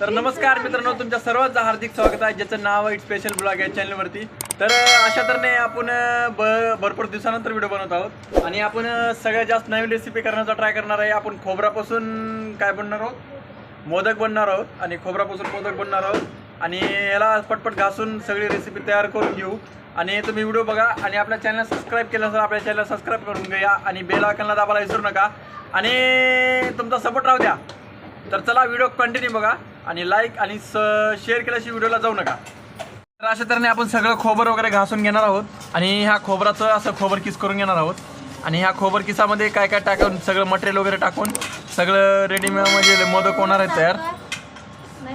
तर नमस्कार मित्रांनो तुमच्या सर्वांचं हार्दिक स्वागत आहे ज्याचं नाव आहे स्पेशल ब्लॉग आहे चॅनलवरती तर अशा तऱ्हेने आपण ब भरपूर दिवसानंतर व्हिडिओ बनवत आहोत. आणि आपण सगळ्यात जास्त नवीन रेसिपी करण्याचा ट्राय करणार आहे. आपण खोबरापासून काय बनणार आहोत? मोदक बनणार आहोत आणि खोबरापासून मोदक बनणार आहोत. आणि याला पटपट घासून सगळी रेसिपी तयार करून घेऊ. आणि तुम्ही व्हिडिओ बघा आणि आपल्या चॅनल सबस्क्राईब केलं असेल आपल्या चॅनल सबस्क्राईब करून घ्या आणि बेल आयकनला दाबायला विसरू नका. आणि तुमचा सपोर्ट राहू द्या. तर चला व्हिडिओ कंटिन्यू बघा. आणि लाईक आणि स शेअर केल्याशिवाय व्हिडिओला जाऊ नका. तर अशा तऱ्हेने आपण सगळं खोबर वगैरे घासून घेणार आहोत. आणि ह्या खोबराचं असं खोबर किस करून घेणार आहोत. आणि ह्या खोबर किसामध्ये काय काय टाकून सगळं मटेरियल वगैरे टाकून सगळं रेडीमेडमध्ये म्हणजे मोदक होणार आहे तयार.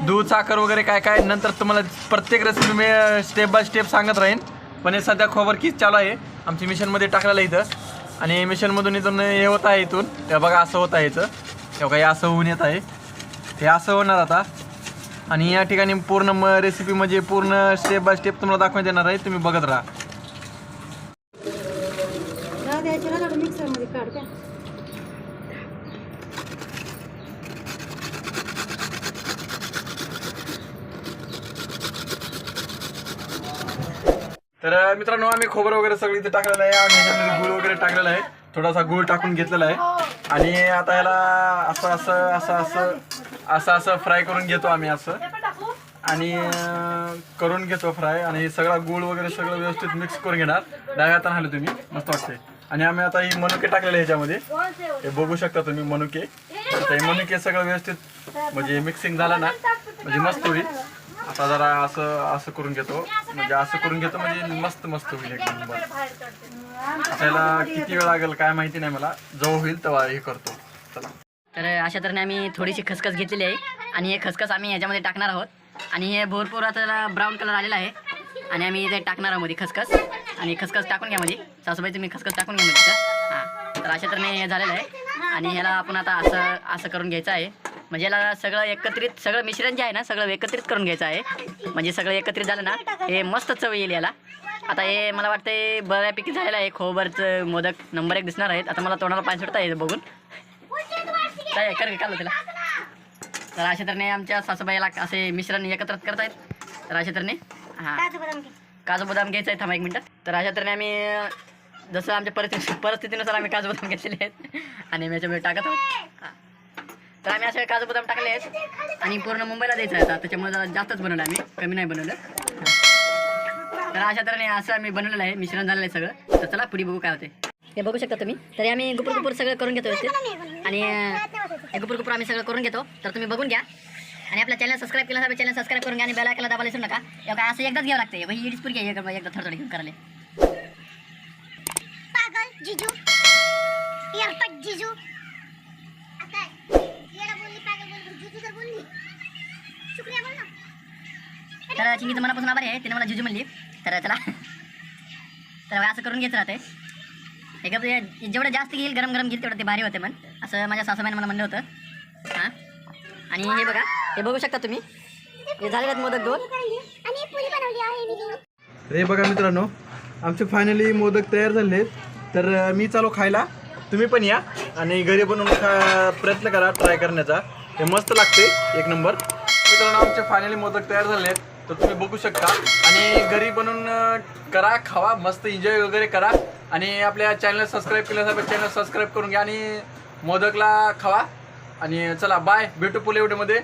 दूध साखर वगैरे काय काय नंतर तुम्हाला प्रत्येक रेसिपी मी स्टेप बाय स्टेप सांगत राहीन. पण हे सध्या खोबर किस चालू आहे. आमची मिशनमध्ये टाकलेलं इथं. आणि मिशनमधून इथून हे होत आहे इथून. ते बघा असं होत आहे इथं. बघा हे असं होऊन येत आहे. हे असं होणार आता. आणि या ठिकाणी पूर्ण म रेसिपी म्हणजे पूर्ण स्टेप बाय स्टेप तुम्हाला दाखवण्यात येणार आहे. तुम्ही बघत राहा. तर मित्रांनो आम्ही खोबरं वगैरे सगळं इथे टाकलेलं आहे. ह्याच्यामध्ये गुळ वगैरे टाकलेला आहे. थोडासा गुळ टाकून घेतलेला आहे. आणि आता याला असं असं असं असं असं असं फ्राय करून घेतो आम्ही असं. आणि करून घेतो फ्राय आणि सगळा गुळ वगैरे सगळं व्यवस्थित मिक्स करून घेणार. डाव्या हाताने आले तुम्ही. मस्त वाटते आणि आम्ही आता ही मनुके टाकलेले ह्याच्यामध्ये. हे बघू शकता तुम्ही मनुके. आता हे मनुके सगळं व्यवस्थित म्हणजे मिक्सिंग झालं ना म्हणजे मस्त होईल. आता जरा असं असं करून घेतो. म्हणजे असं करून घेतो म्हणजे मस्त मस्त होईल एकदम नंबर आता याला किती वेळ लागेल काय माहिती नाही मला. जवळ होईल तेव्हा हे करतो. तर अशा तऱ्हेने आम्ही थोडीशी खसखस घेतलेली आहे. आणि हे खसखस आम्ही याच्यामध्ये टाकणार आहोत. आणि हे भरपूर आता ब्राऊन कलर आलेला आहे. आणि आम्ही इथे टाकणार आहोत मध्ये खसखस. आणि खसखस टाकून घ्या मध्ये. सासूबाई तुम्ही खसखस टाकून घ्या मध्ये हां. तर अशा तऱ्हेने हे झालेलं आहे. आणि ह्याला आपण आता असं असं करून घ्यायचं आहे. म्हणजे याला सगळं एकत्रित सगळं मिश्रण जे आहे ना सगळं एकत्रित करून घ्यायचं आहे. म्हणजे सगळं एकत्रित झालं ना हे मस्त चव येईल याला. आता हे मला वाटतंय बऱ्यापैकी झालेलं आहे. खोबरचं मोदक नंबर एक दिसणार आहेत. आता मला तोंडाला पाणी सुटतं आहे बघून. काय कर काढलं त्याला. तर अशा तऱ्हेने आमच्या सासूबाईला असे मिश्रण एकत्र करत आहेत तर अशा तऱ्हेने हां. काजू बदाम घ्यायचं आहे थांबा एक मिनटं. तर अशा तऱ्हेने आम्ही जसं आमच्या परिस्थिती परिस्थितीनुसार आम्ही काजू बदाम घेतलेले आहेत. आणि आम्ही याच्यामध्ये टाकत आहोत. तर आम्ही असे काजू बदाम टाकले आहेत. आणि पूर्ण मुंबईला द्यायचं आहे आता. त्याच्यामुळे जरा जास्तच बनवलं आम्ही. कमी नाही बनवलं. तर अशा तऱ्हेने असं आम्ही बनवलेलं आहे. मिश्रण झालेलं आहे सगळं. तर चला पुढे बघू काय होते हे बघू शकता तुम्ही. तरी आम्ही गुपूर गुपूर सगळं करून घेतो व्यवस्थित. आणि हे गुपूर गुपूर आम्ही सगळं करून घेतो तर तुम्ही बघून घ्या आणि आपल्या चॅनल सबस्क्राईब केलं तर चॅनल सबस्क्राईब करून घ्या आणि बेल आयकॉनला दाबायला विसरू नका एवढं काय असं एकदाच घ्यावं लागतं ही इडीच पुरी घ्या एकदा थोडं थोडं घेऊन करायला पागल जिजू एअरपट जिजू आता येडा बोलली पागल बोलली जिजू तर बोलली शुक्रिया बोल ना तर चिंगीचं मनापासून आभारी आहे तिने मला जुजू म्हणली तर चला तर असं करून राहते एक जेवढं जास्त घेईल गरम गरम घेईल तेवढं ते भारी होते मन असं माझ्या सासूबाईने मला म्हणलं होतं. हां? आणि हे बघा हे बघू शकता तुम्ही. हे झाले आहेत मोदक दोन. रे बघा मित्रांनो आमचे फायनली मोदक तयार झाले आहेत. तर मी चालू खायला. तुम्ही पण या. आणि घरी बनवून खा प्रयत्न करा ट्राय करण्याचा. हे मस्त लागते एक नंबर. मित्रांनो आमचे फायनली मोदक तयार झाले आहेत. तर तुम्ही बघू शकता. आणि घरी बनवून करा खावा. मस्त एन्जॉय वगैरे करा. आणि आपल्या चॅनल सबस्क्राईब केल्यासाठी चॅनल सबस्क्राईब करून घ्या आणि मोदकला खावा. आणि चला बाय भेटू पुढे व्हिडिओमध्ये